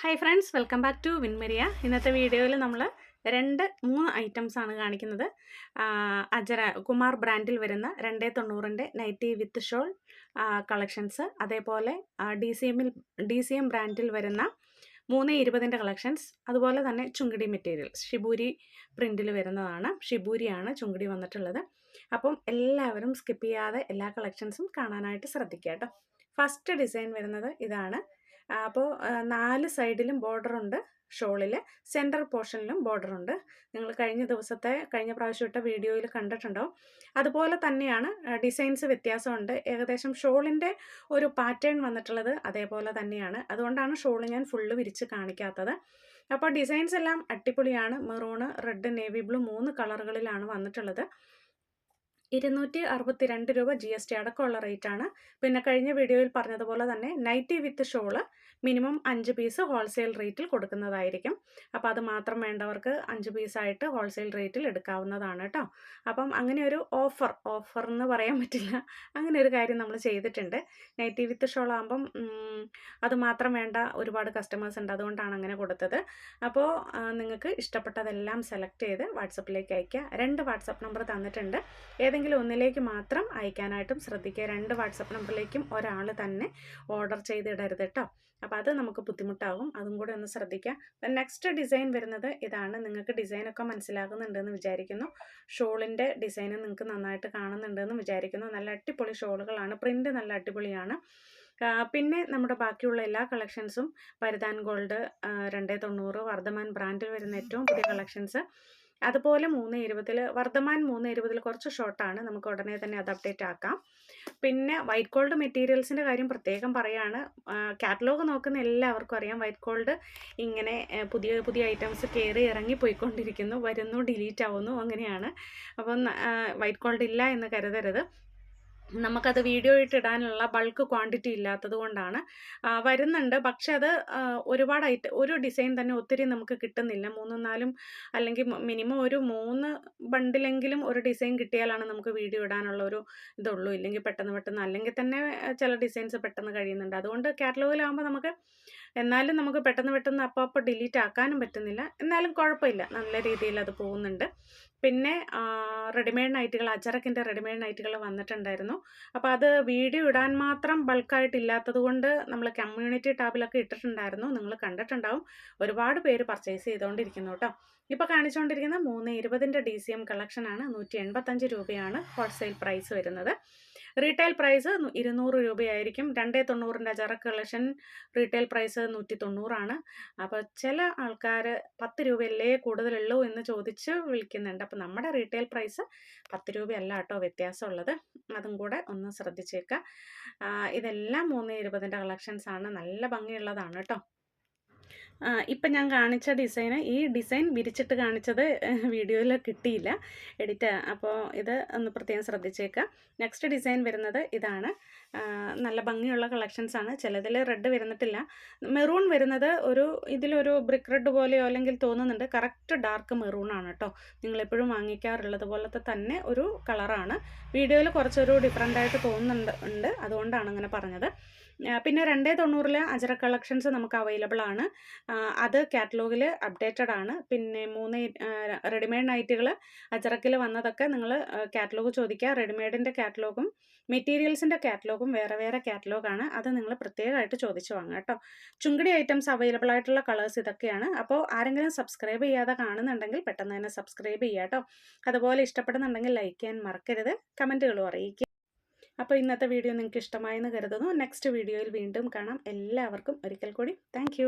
Hi friends welcome back to വിൻമരിയ ഇന്നത്തെ വീഡിയോയിൽ നമ്മൾ രണ്ട് മൂന്ന് ഐറ്റംസ് ആണ് കാണിക്കുന്നത്. അജര കുമാർ ബ്രാൻഡിൽ വരുന്ന രണ്ടേ തൊണ്ണൂറിന്റെ നൈറ്റി വിത്ത് ഷോൾ കളക്ഷൻസ് അതേപോലെ ഡി സി എമ്മിൽ ഡി സി എം ബ്രാൻഡിൽ വരുന്ന മൂന്ന് ഇരുപതിന്റെ കളക്ഷൻസ് അതുപോലെ തന്നെ ചുങ്കിടി മെറ്റീരിയൽസ് ഷിബൂരി പ്രിന്റിൽ വരുന്നതാണ്. ഷിബൂരിയാണ് ചുങ്കിടി വന്നിട്ടുള്ളത്. അപ്പം എല്ലാവരും സ്കിപ്പ് ചെയ്യാതെ എല്ലാ കളക്ഷൻസും കാണാനായിട്ട് ശ്രദ്ധിക്കുക കേട്ടോ. ഫസ്റ്റ് ഡിസൈൻ വരുന്നത് ഇതാണ്. അപ്പോൾ നാല് സൈഡിലും ബോർഡർ ഉണ്ട് ഷോളിൽ സെന്റർ പോർഷനിലും ബോർഡർ ഉണ്ട്. നിങ്ങൾ കഴിഞ്ഞ ദിവസത്തെ കഴിഞ്ഞ പ്രാവശ്യം ഇട്ട വീഡിയോയിൽ കണ്ടിട്ടുണ്ടോ അതുപോലെ തന്നെയാണ് ഡിസൈൻസ് വ്യത്യാസമുണ്ട്. ഏകദേശം ഷോളിന്റെ ഒരു പാറ്റേൺ വന്നിട്ടുള്ളത് അതേപോലെ തന്നെയാണ്. അതുകൊണ്ടാണ് ഷോൾ ഞാൻ ഫുള്ള് വിരിച്ച് കാണിക്കാത്തത്. അപ്പോൾ ഡിസൈൻസ് എല്ലാം അടിപൊളിയാണ്. മെറൂണ് റെഡ് നേവി ബ്ലൂ മൂന്ന് കളറുകളിലാണ് വന്നിട്ടുള്ളത്. ഇരുന്നൂറ്റി അറുപത്തി രണ്ട് രൂപ ജി എസ് ടി അടക്കമുള്ള റേറ്റാണ്. പിന്നെ കഴിഞ്ഞ വീഡിയോയിൽ പറഞ്ഞതുപോലെ തന്നെ നൈറ്റി വിത്ത് ഷോൾ മിനിമം അഞ്ച് പീസ് ഹോൾസെയിൽ റേറ്റിൽ കൊടുക്കുന്നതായിരിക്കും. അപ്പോൾ അത് മാത്രം വേണ്ടവർക്ക് അഞ്ച് പീസായിട്ട് ഹോൾസെയിൽ റേറ്റിൽ എടുക്കാവുന്നതാണ് കേട്ടോ അപ്പം അങ്ങനെ ഒരു ഓഫർ ഓഫർ എന്ന് പറയാൻ പറ്റില്ല. അങ്ങനെ ഒരു കാര്യം നമ്മൾ ചെയ്തിട്ടുണ്ട്. നൈറ്റി വിത്ത് ഷോൾ ആകുമ്പം അത് മാത്രം വേണ്ട ഒരുപാട് കസ്റ്റമേഴ്സ് ഉണ്ട്. അതുകൊണ്ടാണ് അങ്ങനെ കൊടുത്തത്. അപ്പോൾ നിങ്ങൾക്ക് ഇഷ്ടപ്പെട്ടതെല്ലാം സെലക്ട് ചെയ്ത് വാട്സപ്പിലേക്ക് അയയ്ക്കുക. രണ്ട് വാട്സപ്പ് നമ്പർ തന്നിട്ടുണ്ട്. ഏതെങ്കിലും ഒന്നിലേക്ക് മാത്രം അയക്കാനായിട്ടും ശ്രദ്ധിക്കുക. രണ്ട് വാട്സപ്പ് നമ്പറിലേക്കും ഒരാൾ തന്നെ ഓർഡർ ചെയ്തിടരുത് കേട്ടോ അപ്പോൾ അത് നമുക്ക് ബുദ്ധിമുട്ടാകും. അതും കൂടെ ഒന്ന് ശ്രദ്ധിക്കുക. നെക്സ്റ്റ് ഡിസൈൻ വരുന്നത് ഇതാണ്. നിങ്ങൾക്ക് ഡിസൈനൊക്കെ മനസ്സിലാകുന്നുണ്ടെന്ന് വിചാരിക്കുന്നു. ഷോളിന്റെ ഡിസൈൻ നിങ്ങൾക്ക് നന്നായിട്ട് കാണുന്നുണ്ടെന്ന് വിചാരിക്കുന്നു. നല്ല അടിപൊളി ഷോളുകളാണ്. പ്രിന്റ് നല്ല അടിപൊളിയാണ്. പിന്നെ നമ്മുടെ ബാക്കിയുള്ള എല്ലാ കളക്ഷൻസും പരിധാൻ ഗോൾഡ് രണ്ടേ തൊണ്ണൂറ് വർദ്ധമാൻ ബ്രാൻഡിൽ വരുന്ന ഏറ്റവും പുതിയ കളക്ഷൻസ്. അതുപോലെ മൂന്ന് ഇരുപതിൽ വർദ്ധമാൻ മൂന്ന് ഇരുപതിൽ കുറച്ച് ഷോർട്ടാണ് നമുക്ക് ഉടനെ തന്നെ അത് അപ്ഡേറ്റ് ആക്കാം. പിന്നെ വൈറ്റ് ഗോൾഡ് മെറ്റീരിയൽസിന്റെ കാര്യം പ്രത്യേകം പറയാണ്. കാറ്റലോഗ് നോക്കുന്ന എല്ലാവർക്കും അറിയാം. വൈറ്റ് ഗോൾഡ് ഇങ്ങനെ പുതിയ പുതിയ ഐറ്റംസ് കയറി ഇറങ്ങി പോയിക്കൊണ്ടിരിക്കുന്നു. വരുന്നു ഡിലീറ്റ് ആവുന്നു അങ്ങനെയാണ്. അപ്പം വൈറ്റ് ഗോൾഡ് ഇല്ല എന്ന് കരുതരുത്. നമുക്കത് വീഡിയോ ഇട്ടിടാനുള്ള ബൾക്ക് ക്വാണ്ടിറ്റി ഇല്ലാത്തത് കൊണ്ടാണ്. വരുന്നുണ്ട്. പക്ഷെ അത് ആ, ഒരുപാട് ഐറ്റം ഒരു ഡിസൈൻ തന്നെ ഒത്തിരി നമുക്ക് കിട്ടുന്നില്ല. മൂന്നും നാലും അല്ലെങ്കിൽ മിനിമം ഒരു മൂന്ന് ബണ്ടിലെങ്കിലും ഒരു ഡിസൈൻ കിട്ടിയാലാണ് നമുക്ക് വീഡിയോ ഇടാനുള്ള ഒരു ഇതുള്ളൂ. ഇല്ലെങ്കിൽ പെട്ടെന്ന് പെട്ടെന്ന് അല്ലെങ്കിൽ തന്നെ ചില ഡിസൈൻസ് പെട്ടെന്ന് കഴിയുന്നുണ്ട്. അതുകൊണ്ട് കാറ്റലോഗിലാകുമ്പോൾ നമുക്ക് എന്നാലും നമുക്ക് പെട്ടെന്ന് പെട്ടെന്ന് അപ്പോൾ അപ്പോൾ ഡിലീറ്റ് ആക്കാനും പറ്റുന്നില്ല. എന്നാലും കുഴപ്പമില്ല. നല്ല രീതിയിൽ അത് പോകുന്നുണ്ട്. പിന്നെ റെഡിമെയ്ഡ് നൈറ്റുകൾ അച്ചറക്കിന്റെ റെഡിമെയ്ഡ് നൈറ്റുകൾ വന്നിട്ടുണ്ടായിരുന്നു. അപ്പോൾ അത് വീഡിയോ ഇടാൻ മാത്രം ബൾക്കായിട്ടില്ലാത്തത് കൊണ്ട് നമ്മൾ കമ്മ്യൂണിറ്റി ടാബിലൊക്കെ ഇട്ടിട്ടുണ്ടായിരുന്നു. നിങ്ങൾ കണ്ടിട്ടുണ്ടാവും. ഒരുപാട് പേര് പർച്ചേസ് ചെയ്തുകൊണ്ടിരിക്കുന്നു കേട്ടോ ഇപ്പോൾ കാണിച്ചുകൊണ്ടിരിക്കുന്ന മൂന്ന് ഇരുപതിന്റെ ഡി സി എം കളക്ഷനാണ് നൂറ്റി എൺപത്തഞ്ച് രൂപയാണ് ഹോൾസെയിൽ പ്രൈസ് വരുന്നത്. റീറ്റെയിൽ പ്രൈസ് ഇരുന്നൂറ് രൂപയായിരിക്കും. രണ്ടേ തൊണ്ണൂറിന്റെ ജറ കളക്ഷൻ റീറ്റെയിൽ പ്രൈസ് നൂറ്റി തൊണ്ണൂറാണ് അപ്പോൾ ചില ആൾക്കാർ പത്ത് രൂപയല്ലേ കൂടുതലുള്ളൂ എന്ന് ചോദിച്ച് വിളിക്കുന്നുണ്ട്. അപ്പോൾ നമ്മുടെ റീറ്റെയിൽ പ്രൈസ് പത്ത് രൂപയല്ല കേട്ടോ വ്യത്യാസമുള്ളത്. അതും കൂടെ ഒന്ന് ശ്രദ്ധിച്ചേക്കുക. ഇതെല്ലാം മൂന്ന് ഇരുപതിന്റെ കളക്ഷൻസാണ് നല്ല ഭംഗിയുള്ളതാണ് കേട്ടോ. ഇപ്പം ഞാൻ കാണിച്ച ഡിസൈന് ഈ ഡിസൈൻ വിരിച്ചിട്ട് കാണിച്ചത് വീഡിയോയിൽ കിട്ടിയില്ല. എഡിറ്റ് അപ്പോൾ ഇത് ഒന്ന് പ്രത്യേകം ശ്രദ്ധിച്ചേക്കുക നെക്സ്റ്റ് ഡിസൈൻ വരുന്നത് ഇതാണ്. നല്ല ഭംഗിയുള്ള കളക്ഷൻസ് ആണ്. ചിലതിൽ റെഡ് വരുന്നിട്ടില്ല. മെറൂൺ വരുന്നത് ഒരു ഇതിലൊരു ബ്രിക്ക് റെഡ് പോലെയോ അല്ലെങ്കിൽ തോന്നുന്നുണ്ട്. കറക്റ്റ് ഡാർക്ക് മെറൂൺ ആണ് കേട്ടോ നിങ്ങളെപ്പോഴും വാങ്ങിക്കാറുള്ളത് പോലത്തെ തന്നെ ഒരു കളറാണ് വീഡിയോയിൽ കുറച്ചൊരു ഡിഫറെന്റ് ആയിട്ട് തോന്നുന്നുണ്ട് ഉണ്ട്. അതുകൊണ്ടാണ് അങ്ങനെ പറഞ്ഞത്. പിന്നെ രണ്ടേ തൊണ്ണൂറിൽ അജറ കളക്ഷൻസ് നമുക്ക് അവൈലബിൾ ആണ്. അത് കാറ്റലോഗിൽ അപ്ഡേറ്റഡ് ആണ്. പിന്നെ മൂന്ന് റെഡിമെയ്ഡ് നൈറ്റുകൾ അജറക്കിൽ വന്നതൊക്കെ നിങ്ങൾ കാറ്റലോഗ് ചോദിക്കുക റെഡിമെയ്ഡിന്റെ കാറ്റലോഗും മെറ്റീരിയൽസിന്റെ കാറ്റലോഗും വേറെ വേറെ കാറ്റലോഗാണ്. അത് നിങ്ങൾ പ്രത്യേകമായിട്ട് ചോദിച്ചു വാങ്ങുക കേട്ടോ. ചുങ്കടി ഐറ്റംസ് അവൈലബിൾ ആയിട്ടുള്ള കളേഴ്സ് ഇതൊക്കെയാണ്. അപ്പോൾ ആരെങ്കിലും സബ്സ്ക്രൈബ് ചെയ്യാതെ കാണുന്നുണ്ടെങ്കിൽ പെട്ടെന്ന് തന്നെ സബ്സ്ക്രൈബ് ചെയ്യുക കേട്ടോ. അതുപോലെ ഇഷ്ടപ്പെടുന്നുണ്ടെങ്കിൽ ലൈക്ക് ചെയ്യാൻ മറക്കരുത്. കമന്റുകളും അറിയിക്കുക. അപ്പോൾ ഇന്നത്തെ വീഡിയോ നിങ്ങൾക്ക് ഇഷ്ടമായെന്ന് കരുതുന്നു. നെക്സ്റ്റ് വീഡിയോയിൽ വീണ്ടും കാണാം. എല്ലാവർക്കും ഒരിക്കൽ കൂടി. താങ്ക്